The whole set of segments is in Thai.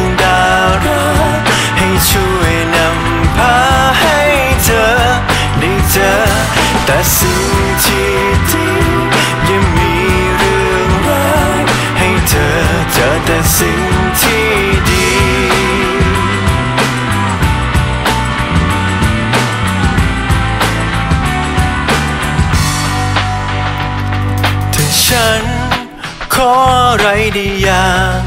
ง ฉัน ขออะไรได้อย่าง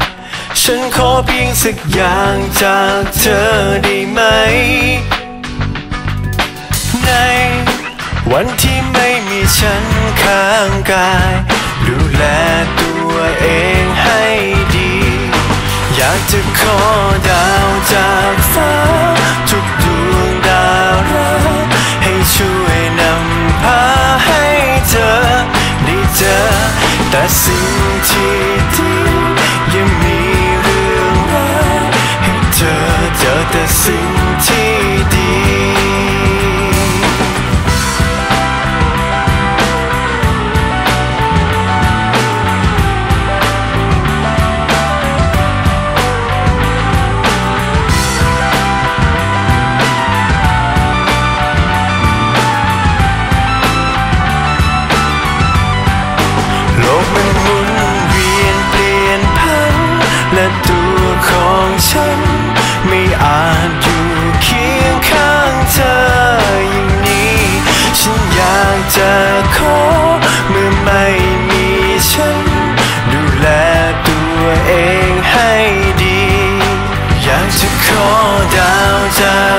ฉันขอเพียงสักอย่างจากเธอได้ไหม ในวันที่ไม่มีฉันข้างกาย แต่สิ่งที่ดียังมีเรื่องร้ายให้เธอเจอแต่สิ่ง 说到这